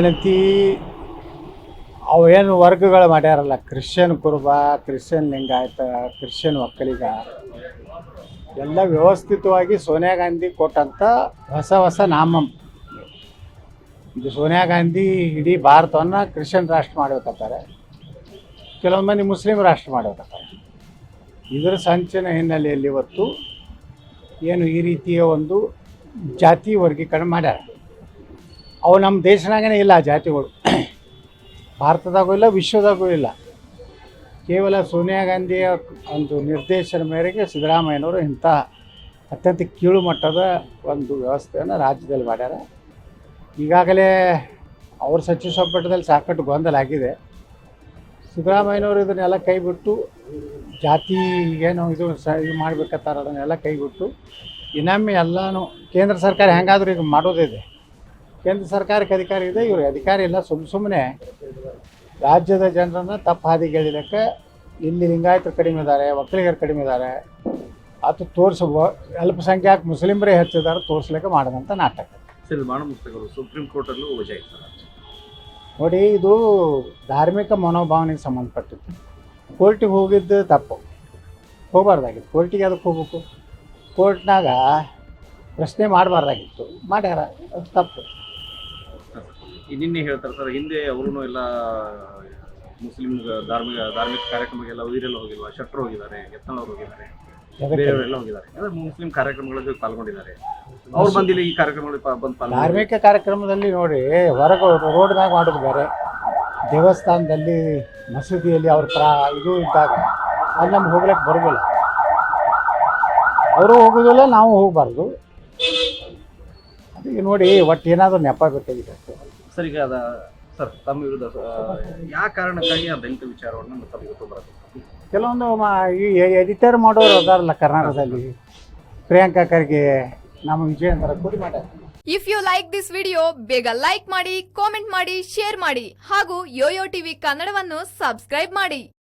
ಗಣತಿ ಅವೇನು ವರ್ಗಗಳು ಮಾಡ್ಯಾರಲ್ಲ Christian Kuruba, Christian Lingayat, Christian Vokkaliga. ಎಲ್ಲ ವ್ಯವಸ್ಥಿತವಾಗಿ ಸೋನಿಯಾ ಗಾಂಧಿ ಕೊಟ್ಟಂಥ ಹೊಸ ಹೊಸ ನಾಮಂ. ಇದು ಸೋನಿಯಾ ಗಾಂಧಿ ಇಡೀ ಭಾರತವನ್ನು ಕ್ರಿಶ್ಚಿಯನ್ ರಾಷ್ಟ್ರ ಮಾಡಬೇಕತ್ತಾರೆ ಕೆಲವೊಂದು ಮಂದಿ ಮುಸ್ಲಿಂ ರಾಷ್ಟ್ರ ಮಾಡಬೇಕತ್ತಾರೆ ಇದರ ಸಂಚಿನ ಹಿನ್ನೆಲೆಯಲ್ಲಿ ಇವತ್ತು ಏನು ಈ ರೀತಿಯ ಒಂದು ಜಾತಿ ವರ್ಗೀಕರಣ ಮಾಡ್ಯಾರ. ಅವು ನಮ್ಮ ದೇಶನಾಗೇ ಇಲ್ಲ ಆ ಜಾತಿಗಳು. ಭಾರತದಾಗೂ ಇಲ್ಲ, ವಿಶ್ವದಾಗೂ ಇಲ್ಲ. ಕೇವಲ ಸೋನಿಯಾ ಗಾಂಧಿಯ ಒಂದು ನಿರ್ದೇಶನ ಮೇರೆಗೆ ಸಿದ್ದರಾಮಯ್ಯನವರು ಇಂಥ ಅತ್ಯಂತ ಕೀಳು ಮಟ್ಟದ ಒಂದು ವ್ಯವಸ್ಥೆಯನ್ನು ರಾಜ್ಯದಲ್ಲಿ ಮಾಡ್ಯಾರ. ಈಗಾಗಲೇ ಅವ್ರ ಸಚಿವ ಸಂಪುಟದಲ್ಲಿ ಸಾಕಷ್ಟು ಗೊಂದಲ ಆಗಿದೆ. ಸಿದ್ದರಾಮಯ್ಯನವರು ಇದನ್ನೆಲ್ಲ ಕೈಬಿಟ್ಟು ಜಾತಿ ಏನು ಇದು ಸ ಇದು ಮಾಡ್ಬೇಕಂತಾರ ಅದನ್ನೆಲ್ಲ ಕೈಬಿಟ್ಟು ಇನ್ನೊಮ್ಮೆ ಎಲ್ಲನೂ ಕೇಂದ್ರ ಸರ್ಕಾರ ಹೆಂಗಾದರೂ ಈಗ ಮಾಡೋದಿದೆ ಕೇಂದ್ರ ಸರ್ಕಾರಕ್ಕೆ ಅಧಿಕಾರಿ ಇದೆ ಇವ್ರಿಗೆ ಅಧಿಕಾರಿ ಇಲ್ಲ. ಸುಮ್ಮ ಸುಮ್ಮನೆ ರಾಜ್ಯದ ಜನರನ್ನು ತಪ್ಪು ಹಾದಿ ಎಳಿಲಿಕ್ಕೆ ಇಲ್ಲಿ ಲಿಂಗಾಯತರು ಕಡಿಮೆ ಇದ್ದಾರೆ ಒಕ್ಕಲಿಗರು ಕಡಿಮೆ ಇದ್ದಾರೆ. ಅದು ತೋರಿಸ ಅಲ್ಪಸಂಖ್ಯಾತ ಮುಸ್ಲಿಮರೇ ಹೆಚ್ಚಿದ್ದಾರೆ ತೋರಿಸ್ಲಿಕ್ಕೆ ಮಾಡಿದಂಥ ನಾಟಕ. ಸರ್ ಸುಪ್ರೀಂ ಕೋರ್ಟಲ್ಲೂ ವಜಾ ನೋಡಿ ಇದು ಧಾರ್ಮಿಕ ಮನೋಭಾವನೆಗೆ ಸಂಬಂಧಪಟ್ಟಿತ್ತು ಕೋರ್ಟಿಗೆ ಹೋಗಿದ್ದು ತಪ್ಪು. ಹೋಗಬಾರ್ದಾಗಿತ್ತು. ಕೋರ್ಟಿಗೆ ಅದಕ್ಕೆ ಹೋಗ್ಬೇಕು? ಕೋರ್ಟ್ನಾಗ ಪ್ರಶ್ನೆ ಮಾಡಬಾರ್ದಾಗಿತ್ತು. ಮಾಡ್ಯಾರ ಅದು ತಪ್ಪು. ನಿನ್ನೆ ಹೇಳ್ತಾರೆ ಸರ್ ಹಿಂದೆ ಅವರು ಎಲ್ಲ ಮುಸ್ಲಿಂ ಧಾರ್ಮಿಕ ಧಾರ್ಮಿಕ ಕಾರ್ಯಕ್ರಮಕ್ಕೆಲ್ಲ ವೀರೆಲ್ಲ ಹೋಗಿಲ್ವಾ? ಶಟ್ರು ಹೋಗಿದ್ದಾರೆ ಎತ್ತನವ್ರು ಹೋಗಿದ್ದಾರೆ. ಬೇರೆಯವರೆಲ್ಲ ಹೋಗಿದ್ದಾರೆ. ಅಂದ್ರೆ ಮುಸ್ಲಿಂ ಕಾರ್ಯಕ್ರಮಗಳಲ್ಲಿ ಪಾಲ್ಗೊಂಡಿದ್ದಾರೆ. ಅವ್ರು ಬಂದಿಲ್ಲ ಈ ಕಾರ್ಯಕ್ರಮಗಳಿಗೆ ಬಂದು ಧಾರ್ಮಿಕ ಕಾರ್ಯಕ್ರಮದಲ್ಲಿ ನೋಡಿ ಹೊರಗೆ ರೋಡ್ನಾಗ ಮಾಡೋದು ಬೇರೆ ದೇವಸ್ಥಾನದಲ್ಲಿ ಮಸೀದಿಯಲ್ಲಿ ಅವ್ರ ಪ್ರಾ ಇದು ಇದ್ದಾಗ ಅಲ್ಲಿ ನಮ್ಗೆ ಹೋಗ್ಲಿಕ್ಕೆ ಬರೋದಿಲ್ಲ. ಅವರು ಹೋಗೋದಿಲ್ಲ ನಾವು ಹೋಗಬಾರ್ದು. ಅದಕ್ಕೆ ನೋಡಿ ಒಟ್ಟು ಏನಾದರೂ ನೆಪ ಬೇಕಾಗಿದೆ ಅಷ್ಟೇ ಸರ್ ಈಗ ಅದ ಸರ್ ತಮ್ಮ ವಿರುದ್ಧ ಯಾವ ಕಾರಣಕ್ಕಾಗಿ ಆ ದಲಿತ ವಿಚಾರವನ್ನು ತಮಗೆ ಗೊತ್ತು ಬರುತ್ತೆ ಕೆಲವೊಂದು ಮಾ ಈ ಎಡಿಟರ್ ಮಾಡೋರು ಅದಾರಲ್ಲ ಕರ್ನಾಟಕದಲ್ಲಿ. ಪ್ರಿಯಾಂಕಾ ಖರ್ಗೆ ನಮ್ಮ ವಿಜಯೇಂದ್ರ ಕೂಡಿ ಮಾಡ್ಯಾರ if you like this video ಬೇಗ ಲೈಕ್ ಮಾಡಿ ಕಾಮೆಂಟ್ ಮಾಡಿ ಶೇರ್ ಮಾಡಿ ಹಾಗೂ ಯೋಯೋ ಟಿವಿ ಕನ್ನಡವನ್ನು ಸಬ್ಸ್ಕ್ರೈಬ್ ಮಾಡಿ.